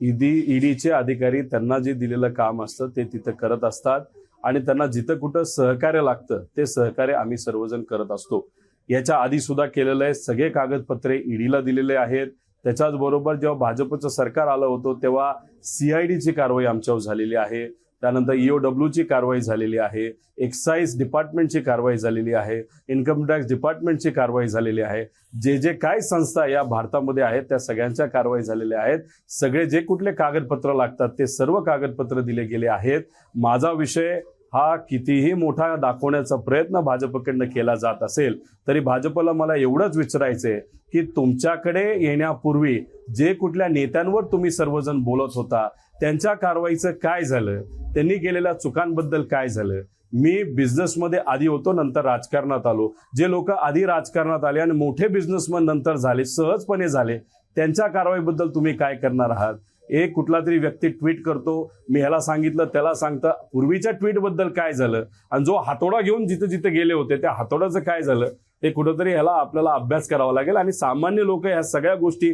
ED ईडीचे अधिकारी त्यांना जे दिलेलं काम असतं ते तिथं करत असतात. आणि त्यांना जिथं कुठं सहकार्य लागतं ते सहकार्य आम्ही सर्वजण करत असतो. याच्या आधी सुद्धा केलेलं आहे. सगळे कागदपत्रे ईडीला दिलेले आहेत. त्याच्याच बरोबर जेव्हा भाजपचं सरकार आलं होतं तेव्हा सीआयडीची कारवाई आमच्यावर झालेली आहे. त्यानंतर ईओ ची कारवाई झालेली आहे एक्साईज डिपार्टमेंटची कारवाई झालेली आहे इन्कम टॅक्स डिपार्टमेंटची कारवाई झालेली आहे. जे जे काय संस्था या भारतामध्ये आहेत त्या सगळ्यांच्या कारवाई झालेल्या आहेत. सगळे जे कुठले कागदपत्र लागतात ते सर्व कागदपत्र दिले गेले आहेत. माझा विषय हा कितीही मोठा दाखवण्याचा प्रयत्न भाजपकडनं केला जात असेल तरी भाजपला मला एवढंच विचारायचंय की तुमच्याकडे येण्यापूर्वी जे कुठल्या नेत्यांवर तुम्ही सर्वजण बोलत होता त्यांच्या कारवाईचं काय झालं? त्यांनी केलेल्या चुकांबद्दल काय झालं? मी बिझनेसमध्ये आधी होतो नंतर राजकारणात आलो. जे लोक आधी राजकारणात आले आणि मोठे बिझनेसमन नंतर झाले सहजपणे झाले त्यांच्या कारवाईबद्दल तुम्ही काय करणार आहात? एक कुठला तरी व्यक्ती ट्विट करतो मी ह्याला सांगितलं त्याला सांगतं. पूर्वीच्या ट्विटबद्दल काय झालं? आणि जो हातोडा घेऊन जिथे जिथे गेले होते त्या हातोड्याचं काय झालं? हे कुठंतरी ह्याला आपल्याला अभ्यास करावा लागेल. आणि सामान्य लोक ह्या सगळ्या गोष्टी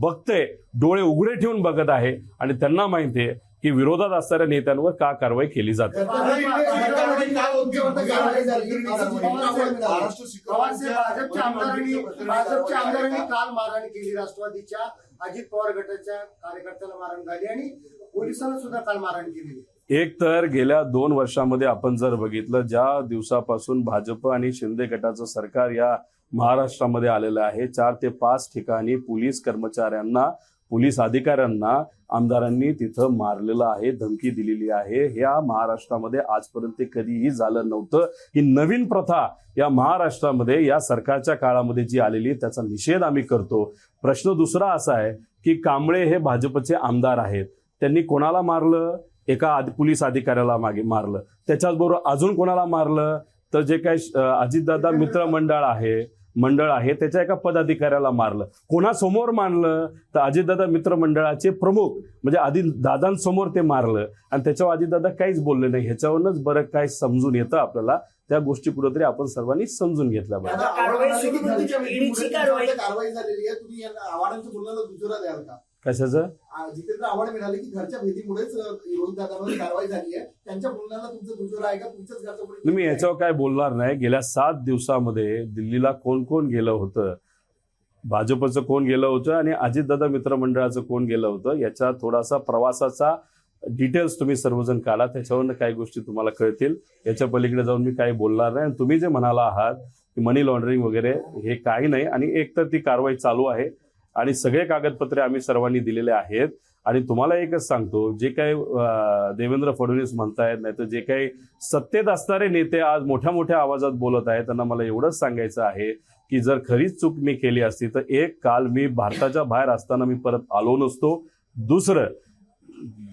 बघते डोळे उघडे ठेवून बघत आहे. आणि त्यांना माहिती आहे की विरोधात असणाऱ्या नेत्यांवर का कारवाई केली जाते. भाजपच्या आमदारांनी भाजपच्या आमदारांनी काल मारहाण केली. राष्ट्रवादीच्या अजित पवार गटाच्या कार्यकर्त्याला मारहाण झाली आणि पोलिसांना सुद्धा काल मारहाण केली. एक तर गेल्या दोन वर्षामध्ये आपण जर बघितलं ज्या दिवसापासून भाजप आणि शिंदे गटाचं सरकार या महाराष्ट्रामध्ये आलेलं आहे चार ते पाच ठिकाणी पोलीस कर्मचाऱ्यांना पोलीस अधिकाऱ्यांना आमदारांनी तिथं मारलेलं आहे धमकी दिलेली आहे. ह्या महाराष्ट्रामध्ये आजपर्यंत कधीही झालं नव्हतं. ही नवीन प्रथा या महाराष्ट्रामध्ये या सरकारच्या काळामध्ये जी आलेली त्याचा निषेध आम्ही करतो. प्रश्न दुसरा असा आहे की कांबळे हे भाजपचे आमदार आहेत. त्यांनी कोणाला मारलं? एका आद- पोलीस अधिकाऱ्याला मागे मारलं. त्याच्याचबरोबर अजून कोणाला मारलं? तर जे काही अजितदादा मित्र मंडळ आहे मंडळ आहे त्याच्या एका पदाधिकाऱ्याला मारलं. कोणासमोर मारलं तर अजितदादा मित्र मंडळाचे प्रमुख म्हणजे आधी दादांसमोर ते मारलं. आणि त्याच्यावर अजितदादा काहीच बोलले नाही. ह्याच्यावरूनच बरं काय समजून येतं आपल्याला. त्या गोष्टी कुठेतरी आपण सर्वांनी समजून घेतल्या पाहिजे. कशाचं? जितेंद्र आव्हाड मिळाले की घरच्या भीतीमुळेच दादांवर कारवाई झाली आहे. त्यांच्या बोलण्याला तुमचं दुजोरा आहे का? तुमच्याच घरच्या पुढे मी याच्यावर काय बोलणार नाही. गेल्या सात दिवसामध्ये दिल्लीला कोण कोण गेलं होतं? भाजपचं कोण गेलं होतं आणि अजितदादा मित्रमंडळाचं कोण गेलं होतं? याचा थोडासा प्रवासाचा डिटेल्स तुम्ही सर्वजण काढा. त्याच्यावरनं काही गोष्टी तुम्हाला कळतील. याच्या पलीकडे जाऊन मी काही बोलणार नाही. आणि तुम्ही जे म्हणाला आहात की मनी लॉन्ड्रिंग वगैरे हे काही नाही आणि एक तर ती कारवाई चालू आहे. आणि सगळे कागदपत्रे आम्ही सर्वांनी दिलेले आहेत. आणि तुम्हाला एकच सांगतो जे काही देवेंद्र फडणवीस म्हणतायत नाही तर जे काही सत्तेत असणारे नेते आज मोठ्या मोठ्या आवाजात बोलत आहेत त्यांना मला एवढंच सांगायचं आहे की जर खरीच चूक मी केली असती तर एक काल मी भारताच्या बाहेर असताना मी परत आलो नसतो. दुसरं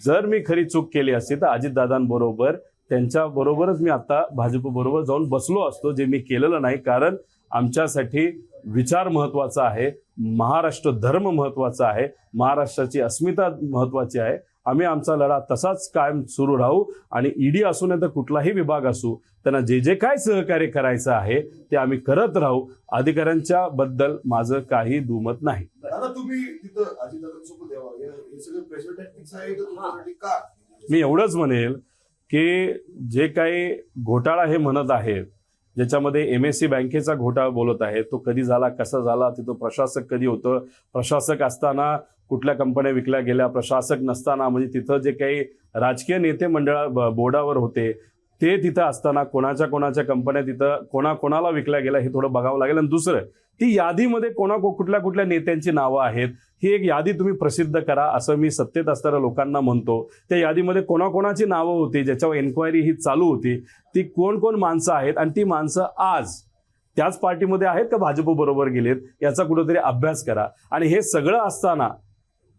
जर मी खरी चूक केली असती तर अजितदादांबरोबर त्यांच्या बरोबरच मी आता भाजप बरोबर जाऊन बसलो असतो जे मी केलेलं नाही कारण आमच्यासाठी विचार महत्त्वाचा आहे. महाराष्ट्र धर्म महत्त्वाचा आहे. महाराष्ट्राची अस्मिता महत्वाची आहे. आम्ही आमचा लढा तसाच कायम सुरू राहू आणि ईडी असू नये तर कुठलाही विभाग असू त्यांना जे जे काय सहकार्य करायचं आहे ते आम्ही करत राहू. अधिकाऱ्यांच्या बद्दल माझं काही दुमत नाही. का? मी एवढंच म्हणेल की जे काही घोटाळा हे म्हणत आहेत ज्याच्यामध्ये एम एस सी बँकेचा घोटाळा बोलत आहे. तो कधी झाला कसा झाला तिथं प्रशासक कधी होतं? प्रशासक असताना कुठल्या कंपन्या विकल्या गेल्या? प्रशासक नसताना म्हणजे तिथं जे काही राजकीय नेते मंडळा बोर्डावर होते ते तिथं असताना कोणाच्या कोणाच्या कंपन्या तिथं कोणा कोणाला विकल्या गेल्या हे थोडं बघावं लागेल. आणि दुसरं ती यादीमध्ये कोणा कुठल्या कुठल्या नेत्यांची नावं आहेत ही एक यादी तुम्ही प्रसिद्ध करा असं मी सत्तेत असणाऱ्या लोकांना म्हणतो. त्या यादीमध्ये कोणाकोणाची नावं होती ज्याच्यावर एन्क्वायरी ही चालू होती ती कोण कोण माणसं आहेत आणि ती माणसं आज त्याच पार्टीमध्ये आहेत का भाजप बरोबर गेलेत याचा कुठेतरी अभ्यास करा. आणि हे सगळं असताना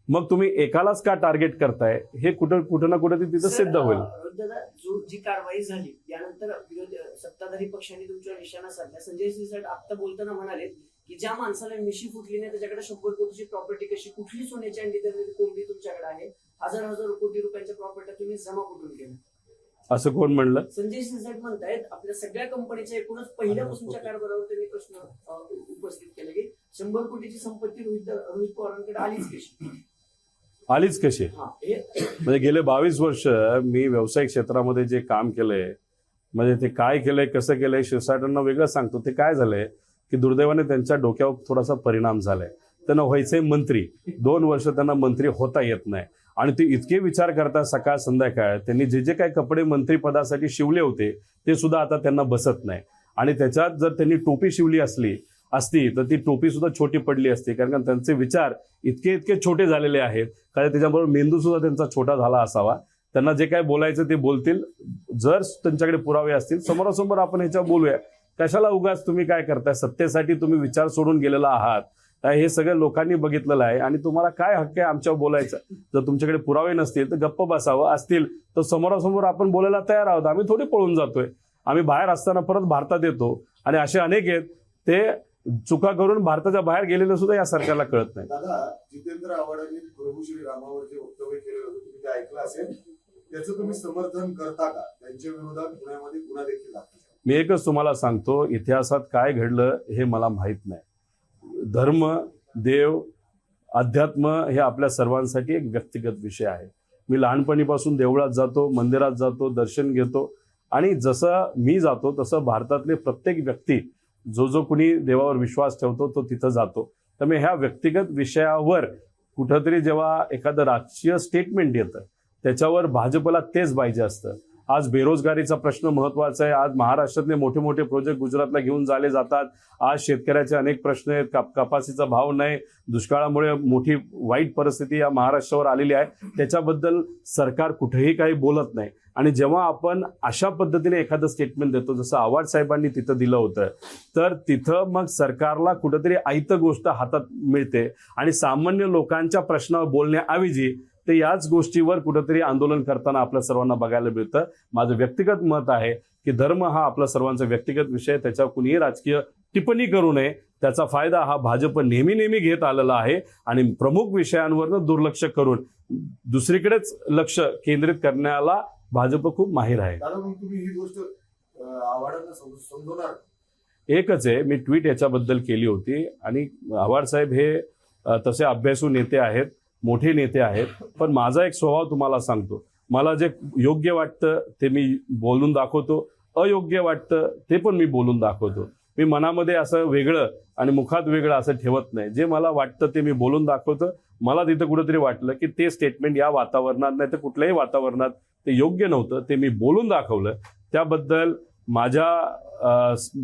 मग तुम्ही एकालाच का टार्गेट करताय? हे कुठं कुठं ना कुठं तिथं सिद्ध होईल. दादा जो जी कारवाई झाली त्यानंतर विरोधी सत्ताधारी पक्षांनी तुमच्यावर निशाणा साधला संजय सिरसाट आता बोलताना म्हणाले की ज्या माणसाला मिशी फुटली नाही त्याच्याकडे शंभर कोटीची प्रॉपर्टी कशी? कुठली सोन्याची अंडी कोंबडी तुमच्याकडे आहे? हजार हजार कोटी रुपयांच्या प्रॉपर्टी तुम्ही जमा कुठून केल्या? असं कोण म्हणलं? संजय सिरसाट म्हणतायत आपल्या सगळ्या कंपनीच्या एकूणच पहिल्यापासूनच्या कारभारावर त्यांनी प्रश्न उपस्थित केला की शंभर कोटीची संपत्ती रोहित रोहित पवारांकडे आलीच कशी? आलीच कशी? म्हणजे गेले बावीस वर्ष मी व्यावसायिक क्षेत्रामध्ये जे काम केलंय म्हणजे ते काय केलंय कसं केलंय शिवसाटांना वेगळं सांगतो. ते काय झालंय की दुर्दैवाने त्यांच्या डोक्यावर थोडासा परिणाम झालाय. त्यांना व्हायचंय मंत्री. दोन वर्ष त्यांना मंत्री होता येत नाही. आणि ते इतके विचार करतात सकाळ संध्याकाळ. त्यांनी जे जे काही कपडे मंत्रीपदासाठी शिवले होते ते सुद्धा आता त्यांना बसत नाही. आणि त्याच्यात जर त्यांनी टोपी शिवली असली असती तर ती टोपी सुद्धा छोटी पडली असती. कारण का त्यांचे विचार इतके इतके छोटे झालेले आहेत. कारण त्याच्याबरोबर मेंदू सुद्धा त्यांचा छोटा झाला असावा. त्यांना जे काय बोलायचं ते बोलतील. जर त्यांच्याकडे पुरावे असतील समोरासमोर आपण ह्याच्यावर बोलूया. कशाला उगाच तुम्ही काय करताय? सत्तेसाठी तुम्ही विचार सोडून गेलेला आहात. हे सगळं लोकांनी बघितलेलं आहे. आणि तुम्हाला काय हक्क आहे आमच्यावर बोलायचं? जर तुमच्याकडे पुरावे नसतील तर गप्प बसावं. असतील तर समोरासमोर आपण बोलायला तयार आहोत. आम्ही थोडी पळून जातोय. आम्ही बाहेर असताना परत भारतात येतो. आणि असे अनेक आहेत. ते चुका करून भारताच्या बाहेर गेलेले सुद्धा या सरकारला कळत नाही. जितेंद्र आव्हाडांनी प्रभू श्री रामावर जे वक्तव्य केलं होतं तुम्ही ते ऐकलं असेल. त्याचं तुम्ही समर्थन करता का? त्यांच्या विरोधात पुण्यामध्ये गुन्हा देखील दाखल. मी एकच तुम्हाला सांगतो इतिहासात काय घडलं हे मला माहीत नाही. धर्म देव अध्यात्म हे आपल्या सर्वांसाठी एक व्यक्तिगत विषय आहे. मी लहानपणीपासून देवळात जातो मंदिरात जातो दर्शन घेतो आणि जसं मी जातो तसं भारतातले प्रत्येक व्यक्ती जो जो कुणी देवावर विश्वास ठेवतो तो तिथं जातो. त्यामुळे ह्या व्यक्तिगत विषयावर कुठंतरी जेव्हा एखादं राजकीय स्टेटमेंट येतं त्याच्यावर भाजपला तेच पाहिजे असतं. आज बेरोजगारीचा प्रश्न महत्त्वाचा आहे. आज महाराष्ट्रातले मोठे मोठे प्रोजेक्ट गुजरातला घेऊन झाले जातात. आज शेतकऱ्याचे अनेक प्रश्न आहेत. काप कपासीचा भाव नाही. दुष्काळामुळे मोठी वाईट परिस्थिती या महाराष्ट्रावर आलेली आहे. त्याच्याबद्दल सरकार कुठेही काही बोलत नाही. आणि जेव्हा आपण अशा पद्धतीने एखादं स्टेटमेंट देतो जसं आव्हाड साहेबांनी तिथं दिलं होतं तर तिथं मग सरकारला कुठंतरी आयत गोष्ट हातात मिळते. आणि सामान्य लोकांच्या प्रश्नावर बोलण्याऐवजी ते याच गोष्टीवर कुठंतरी आंदोलन करताना आपल्या सर्वांना बघायला मिळतं. माझं व्यक्तिगत मत आहे की धर्म हा आपला सर्वांचा व्यक्तिगत विषय. त्याच्यावर कुणीही राजकीय टिप्पणी करू नये. त्याचा फायदा हा भाजप नेहमी नेहमी घेत आलेला आहे. आणि प्रमुख विषयांवरनं दुर्लक्ष करून दुसरीकडेच लक्ष केंद्रित करण्याला भाजप खूप माहीर आहे. ही एकच आहे. मी ट्विट याच्याबद्दल केली होती. आणि आव्हाड साहेब हे तसे अभ्यासू नेते आहेत. मोठे नेते आहेत. पण माझा एक स्वभाव तुम्हाला सांगतो. मला जे योग्य वाटतं ते मी बोलून दाखवतो. अयोग्य वाटतं ते पण मी बोलून दाखवतो. मी मनामध्ये असं वेगळं आणि मुखात वेगळं असं ठेवत नाही. जे मला वाटतं ते मी बोलून दाखवतं. मला तिथं कुठंतरी वाटलं की ते स्टेटमेंट या वातावरणात नाही तर कुठल्याही वातावरणात ते योग्य नव्हतं. ते मी बोलून दाखवलं. त्याबद्दल माझ्या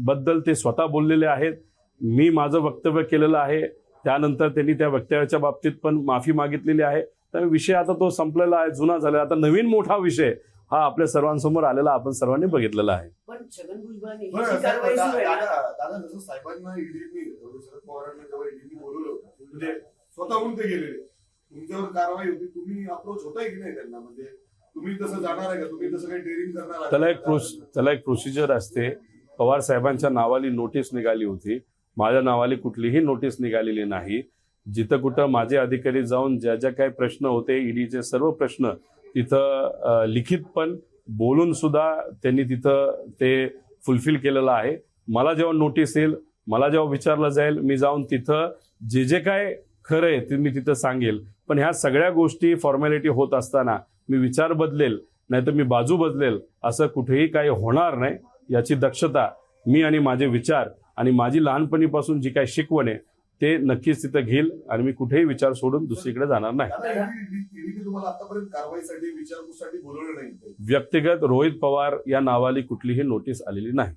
बद्दल ते स्वतः बोललेले आहेत. मी माझं वक्तव्य केलेलं आहे. त्यानंतर त्यांनी त्या वक्तव्याच्या बाबतीत पण माफी मागितलेली आहे. तर विषय आता तो संपलेला आहे जुना झाला आता नवीन मोठा विषय हा आपल्या सर्वांसमोर आलेला आपण सर्वांनी बघितलेला आहे. पण छगन भुजबळांनी बरं, जी कारवाई दादा सुरू आहे. ना, दादा- दादा जसं साहेबांना ईडीनी शरद पवारांना जेव्हा ईडीनी बोलवलं होतं म्हणजे स्वतःहून ते गेलेले तुमच्यावर कारवाई होती तुम्ही अप्रोच होताय की नाही त्यांना? म्हणजे तुम्ही तसं जाणार आहे का? तुम्ही तसं काही डेअरिंग करणार त्याला एक त्याला एक प्रोसिजर असते. पवार साहेबांच्या नावाली नोटीस निघाली होती. माझ्या नावाने कुठलीही नोटीस निघालेली नाही. जिथं कुठं माझे अधिकारी जाऊन ज्या ज्या काही प्रश्न होते ईडीचे सर्व प्रश्न तिथं लिखित पण बोलून सुद्धा त्यांनी तिथं ते फुलफिल केलेलं आहे. मला जेव्हा नोटीस येईल मला जेव्हा विचारलं जाईल मी जाऊन तिथं जे जे काय खरं आहे ते मी तिथं सांगेल. पण ह्या सगळ्या गोष्टी फॉर्मॅलिटी होत असताना मी विचार बदलेल नाहीतर मी बाजू बदलेल असं कुठेही काही होणार नाही याची दक्षता मी आणि माझे विचार आणि माझी लहानपणीपासून जी काही शिकवण आहे ते नक्कीच तिथं घेईल आणि मी कुठेही विचार सोडून दुसरीकडे जाणार नाही. व्यक्तिगत रोहित पवार या नावाली कुठलीही नोटीस आलेली नाही.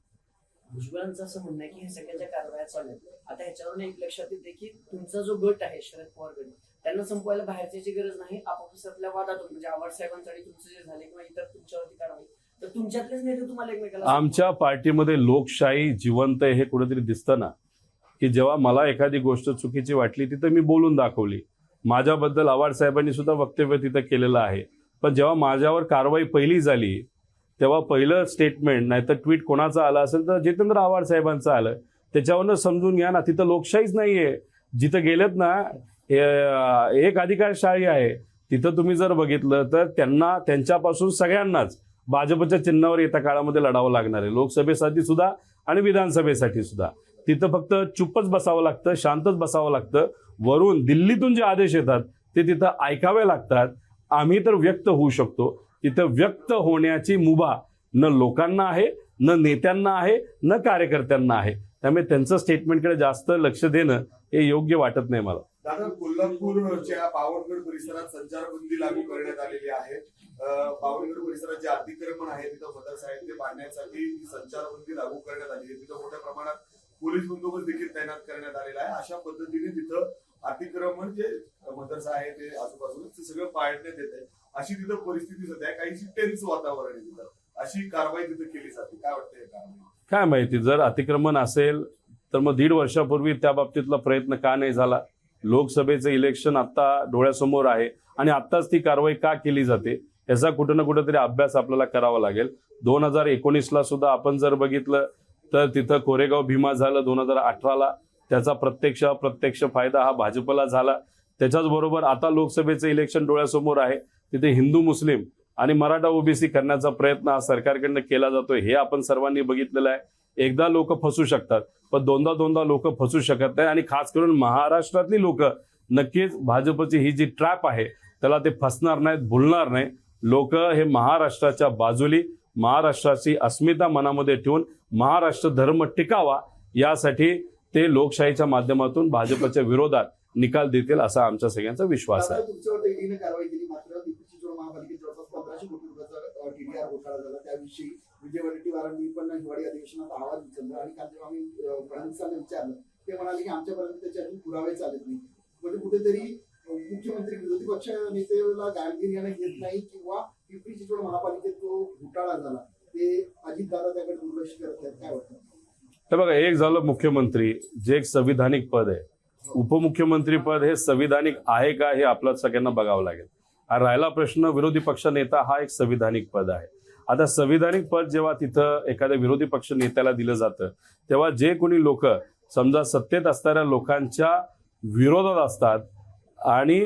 भुजबळांचं असं म्हणणं आहे की हे सगळ्या कारवाया चालू आहेत. आता ह्याच्यावरून एक लक्षात येते की तुमचा जो गट आहे शरद पवार गट त्यांना संपवायला बाहेरची गरज नाही. आपापसातल्या वादातून म्हणजे आव्हाड साहेबांसाठी तुमचं जे झाले किंवा इतर तुमच्यावरती कारवाई तर तुमच्यातलेच नेते तुम्हाला एकमेकाला आमच्या पार्टीमध्ये लोकशाही जिवंत आहे हे कुठेतरी दिसतं ना. की जेव्हा मला एखादी गोष्ट चुकीची वाटली तिथं मी बोलून दाखवली. माझ्याबद्दल आव्हाड साहेबांनी सुद्धा वक्तव्य तिथं केलेलं आहे. पण जेव्हा माझ्यावर कारवाई पहिली झाली तेव्हा पहिलं स्टेटमेंट नाहीतर ट्विट कोणाचं आलं असेल तर जितेंद्र आव्हाड साहेबांचं आलं. त्याच्यावरनं समजून घ्या ना तिथं लोकशाहीच नाहीये. जिथं गेलेत ना एक अधिकारशाही आहे. तिथं तुम्ही जर बघितलं तर त्यांना त्यांच्यापासून सगळ्यांनाच भाजपच्या चिन्हावर येत्या काळामध्ये लढावं लागणार आहे. लोकसभेसाठी सुद्धा आणि विधानसभेसाठी सुद्धा. तिथं फक्त चुपच बसावं लागतं शांतच बसावं लागतं. वरून दिल्लीतून जे आदेश येतात ते तिथं ऐकावे लागतात. आम्ही तर व्यक्त होऊ शकतो. तिथं व्यक्त होण्याची मुभा न लोकांना आहे न नेत्यांना आहे न कार्यकर्त्यांना आहे. त्यामुळे त्यांचं स्टेटमेंटकडे जास्त लक्ष देणं हे योग्य वाटत नाही मला. दादा कोल्हापूरच्या पावनगड परिसरात संचारबंदी लागू करण्यात आलेली आहे. अं, परिसरात जे अतिक्रमण आहे तिथं मदरसा आहे ते बांधण्यासाठी संचारबंदी लागू करण्यात आली आहे. तिथं मोठ्या प्रमाणात पोलीस बंदोबस्त देखील तैनात करण्यात आलेला आहे. अशा पद्धतीने तिथं अतिक्रमण जे मदरसा आहे ते आजूबाजूला ते सगळं पाळण्यात येत आहे. अशी तिथं परिस्थिती सध्या काहीशी टेन्स वातावरण आहे तिथं. अशी कारवाई तिथं केली जाते. काय वाटतंय कारवाई काय माहिती जर अतिक्रमण असेल तर मग दीड वर्षापूर्वी त्या बाबतीतला प्रयत्न का नाही झाला? लोकसभेचं इलेक्शन आता डोळ्यासमोर आहे आणि आत्ताच ती कारवाई का केली जाते? याचा कुठं ना कुठंतरी अभ्यास आपल्याला करावा लागेल. दोन हजार एकोणीसला सुद्धा आपण जर बघितलं तर तिथं कोरेगाव भीमा झालं दोन हजार अठराला. त्याचा प्रत्यक्ष अप्रत्यक्ष फायदा हा भाजपला झाला. त्याच्याच बरोबर आता लोकसभेचं इलेक्शन डोळ्यासमोर आहे. तिथे हिंदू मुस्लिम आणि मराठा ओबीसी करण्याचा प्रयत्न हा सरकारकडनं केला जातोय. हे आपण सर्वांनी बघितलेलं आहे. एकदा लोक फसू शकतात पण दोनदा दोनदा लोक फसू शकत नाही आणि खास करून महाराष्ट्रातली लोक नक्कीच भाजपची ही जी ट्रॅप आहे त्याला ते फसणार नाहीत भुलणार नाही लोक हे महाराष्ट्राच्या बाजूली महाराष्ट्राची अस्मिता मनामध्ये ठेवून महाराष्ट्र धर्म टिकावा यासाठी ते लोकशाहीच्या माध्यमातून भाजपच्या विरोधात निकाल देतील असा आमच्या सगळ्यांचा विश्वास आहे. आवाज आणि ते म्हणाले की आमच्यापर्यंत त्याचे अजून पुरावे चालत नाही म्हणजे कुठेतरी मुख्यमंत्री विरोधी पक्ष नेतेला गांभीर्याने घेत नाही किंवा पिंपरी चिंचवड महापालिकेत जो घोटाळा झाला. ते अजितदादा त्याकडे दुर्लक्ष करत आहेत. काय वाटतं? हे बघा एक झालं मुख्यमंत्री जे एक संविधानिक पद आहे. उपमुख्यमंत्री पद हे संविधानिक आहे का हे आपल्या सगळ्यांना बघावं लागेल. आणि राहिला प्रश्न विरोधी पक्ष नेता हा एक संविधानिक पद आहे. आता संविधानिक पद जेव्हा तिथं एखाद्या विरोधी पक्ष नेत्याला दिलं जातं तेव्हा जे कोणी लोक समजा सत्तेत असणाऱ्या लोकांच्या विरोधात असतात आणि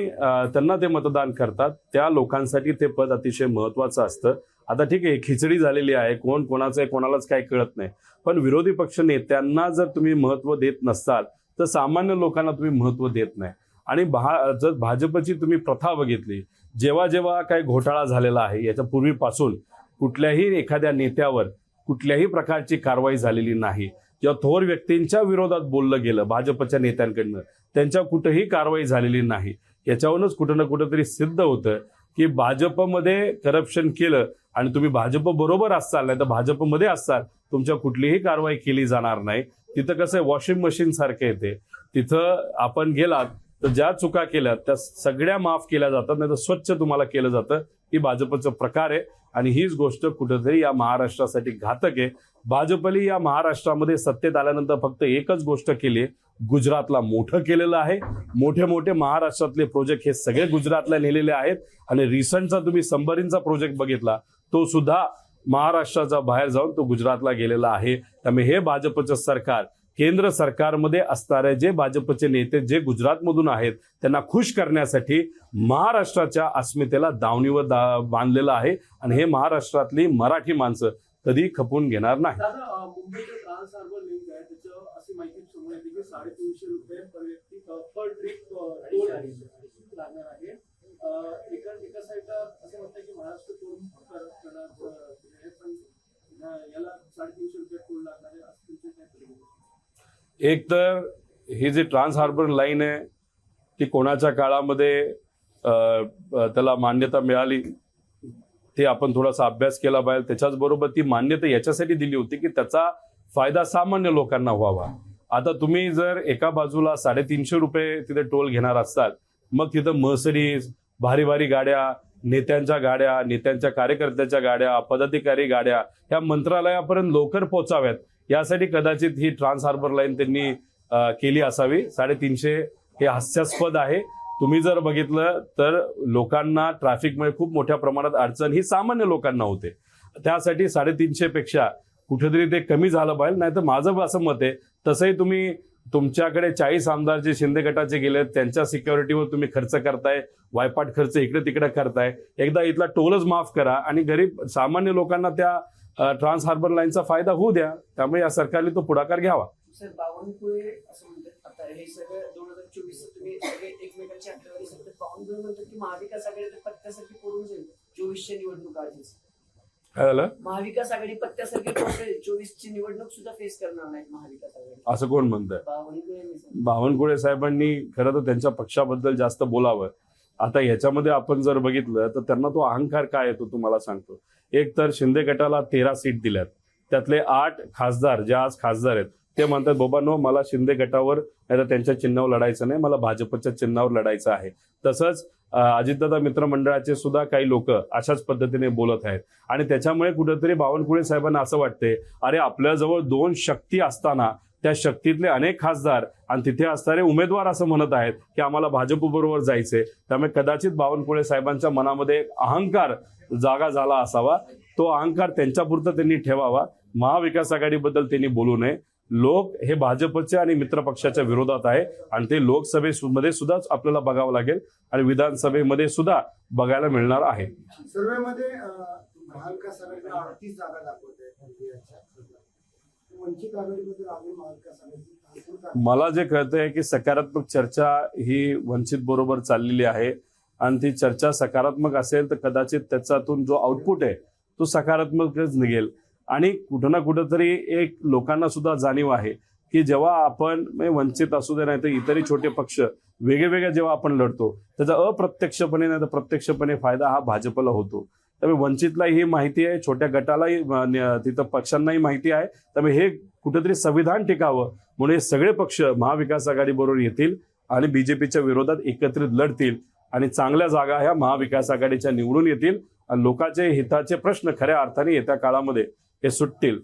त्यांना ते मतदान करतात. त्या लोकांसाठी ते पद अतिशय महत्वाचं असतं. आता ठीक आहे खिचडी झालेली आहे. कोण कोणाचं आहे कोणालाच काही कळत नाही. पण विरोधी पक्ष नेत्यांना जर तुम्ही महत्त्व देत नसताल तर सामान्य लोकांना तुम्ही महत्त्व देत नाही. आणि भा जर भाजपची तुम्ही प्रथा बघितली जेव्हा जेव्हा काही घोटाळा झालेला आहे याच्या पूर्वीपासून कुठल्याही एखाद्या नेत्यावर कुठल्याही प्रकारची कारवाई झालेली नाही. किंवा थोर व्यक्तींच्या विरोधात बोललं गेलं भाजपच्या नेत्यांकडनं त्यांच्या कुठंही कारवाई झालेली नाही. याच्यावरूनच कुठं ना कुठंतरी सिद्ध होतं की भाजपमध्ये करप्शन केलं आणि तुम्ही भाजप बरोबर असाल नाही तर भाजपमध्ये असाल तुमच्या कुठलीही कारवाई केली जाणार नाही. तिथं कसं आहे वॉशिंग मशीन सारखं येते तिथं आपण गेलात तर ज्या चुका केल्या त्या सगळ्या माफ केल्या जातात नाही तर स्वच्छ तुम्हाला केलं जातं. ही भाजपचं प्रकार आहे आणि हीच गोष्ट कुठंतरी या महाराष्ट्रासाठी घातक आहे. भाजपने या महाराष्ट्रामध्ये सत्तेत आल्यानंतर फक्त एकच गोष्ट केली गुजरातला मोठं केलेलं आहे. मोठे मोठे महाराष्ट्रातले प्रोजेक्ट हे सगळे गुजरातला नेलेले आहेत. आणि रिसंटचा तुम्ही संबरींचा प्रोजेक्ट बघितला तो सुद्धा महाराष्ट्राचा बाहेर जाऊन तो गुजरातला गेलेला आहे. त्यामुळे हे भाजपचं सरकार केंद्र सरकारमध्ये असणारे जे भाजपचे नेते जे गुजरातमधून आहेत त्यांना खुश करण्यासाठी महाराष्ट्राच्या अस्मितेला दावणीवर दा बांधलेलं आहे. आणि हे महाराष्ट्रातली मराठी माणसं कधी खपून घेणार नाही. दादा अं, मुंबईचं ट्रान्स हार्बर लिंक आहे त्याचं अशी माहिती समोर येते की साडेतीनशे रुपये पर व्यक्ती पर ट्रिप टोल लागणार आहे. अं, एका एका साईडला असं वाटतं की महाराष्ट्र टोल करण्याचं आहे पण अं, याला साडेतीनशे रुपये टोल लागणार आहे असं तुमचं काय परिगणना? एक तर ही जी ट्रान्स हार्बर लाईन आहे ती कोणाच्या काळामध्ये त्याला मान्यता मिळाली? ते आपण थोडासा अभ्यास केला पाहिजे. त्याच्याच बरोबर ती मान्यता याच्यासाठी दिली होती की त्याचा फायदा सामान्य लोकांना व्हावा. आता तुम्ही जर एका बाजूला साडेतीनशे रुपये तिथे टोल घेणार असतात मग तिथं मर्सडीज भारी भारी गाड्या नेत्यांच्या गाड्या नेत्यांच्या कार्यकर्त्याच्या गाड्या पदाधिकारी गाड्या ह्या मंत्रालयापर्यंत लवकर पोचाव्यात यासाठी कदाचित ही ट्रान्स हार्बर लाईन त्यांनी केली असावी. साडेतीनशे हे हास्यास्पद आहे. तुम्ही जर बघितलं तर लोकांना ट्रॅफिकमुळे खूप मोठ्या प्रमाणात अडचण ही सामान्य लोकांना होते. त्यासाठी साडेतीनशे पेक्षा कुठेतरी ते कमी झालं पाहिजे नाही तर माझं असं मत आहे तसंही तुम्ही तुमच्याकडे चाळीस आमदार जे शिंदे गटाचे गेले त्यांच्या सिक्युरिटीवर तुम्ही खर्च करताय वायपाट खर्च इकडे तिकडे करताय एकदा इथला टोलच माफ करा आणि गरीब सामान्य लोकांना त्या ट्रान्स हार्बर लाईनचा फायदा होऊ द्या. त्यामुळे या सरकारने तो पुढाकार घ्यावा. हे सगळं दोन हजार चोवीस तुम्ही सगळे एकमेकांची आकडेवारी सतत पाहून घेऊन म्हणतो की महाविकास आघाडी पत्त्यासारखी पडून जाईल चोवीसच्या निवडणूक आधीच. काय झालं? महाविकास आघाडी पत्त्यासारखी पडून जाईल चोवीसची निवडणूक सुद्धा फेस करणार नाहीत महाविकास आघाडी. असं कोण म्हणतंय? बावनकुळे. बावनकुळे साहेबांनी खरं तर त्यांच्या पक्षाबद्दल जास्त बोलावं. आता याच्यामध्ये आपण जर बघितलं तर त्यांना तो अहंकार काय येतो तुम्हाला सांगतो. एक तर शिंदे गटाला तेरा सीट दिल्यात. त्यातले आठ खासदार जे आज खासदार आहेत ते म्हणतात बाबा नो मला शिंदे गटावर नाही तर त्यांच्या चिन्हावर लढायचं नाही मला भाजपच्या चिन्हावर लढायचं आहे. तसंच अजितदादा मित्रमंडळाचे सुद्धा काही लोक अशाच पद्धतीने बोलत आहेत. आणि त्याच्यामुळे कुठेतरी बावनकुळे साहेबांना असं वाटते अरे आपल्याजवळ दोन शक्ती असताना त्या शक्तीतले अनेक खासदार आणि तिथे असणारे उमेदवार असं म्हणत आहेत की आम्हाला भाजप बरोबर जायचंय. त्यामुळे कदाचित बावनकुळे साहेबांच्या मनामध्ये एक अहंकार जागा झाला असावा. तो अहंकार त्यांच्यापुरतं त्यांनी ठेवावा. महाविकास आघाडीबद्दल त्यांनी बोलू नये. लोक हे भाजपच्या आणि मित्र पक्षाच्या विरोधात आहे. आणि ते लोकसभेमध्ये सुद्धाच आपल्याला बघावं लागेल आणि विधानसभेमध्ये सुद्धा बघायला मिळणार आहे. सर्वेमध्ये मला जे कळतंय की सकारात्मक चर्चा ही वंचित बरोबर चाललेली आहे. आणि ती चर्चा सकारात्मक असेल तर कदाचित त्याच्यातून जो आउटपुट आहे तो सकारात्मकच निघेल. आणि कुठं ना कुठंतरी एक लोकांना सुद्धा जाणीव आहे की जेव्हा आपण म्हणजे वंचित असू दे नाही तर इतरही छोटे पक्ष वेगळे वेगळे जेव्हा आपण लढतो त्याचा अप्रत्यक्षपणे नाही तर प्रत्यक्षपणे फायदा हा भाजपला होतो. त्यामुळे वंचितला ही माहिती आहे छोट्या गटालाही तिथं पक्षांनाही माहिती आहे. त्यामुळे हे कुठेतरी संविधान टिकावं म्हणून हे सगळे पक्ष महाविकास आघाडीबरोबर येतील आणि बीजेपीच्या विरोधात एकत्रित लढतील आणि चांगल्या जागा ह्या महाविकास आघाडीच्या निवडून येतील. आणि लोकांचे हिताचे प्रश्न खऱ्या अर्थाने येत्या काळामध्ये हे सुटतील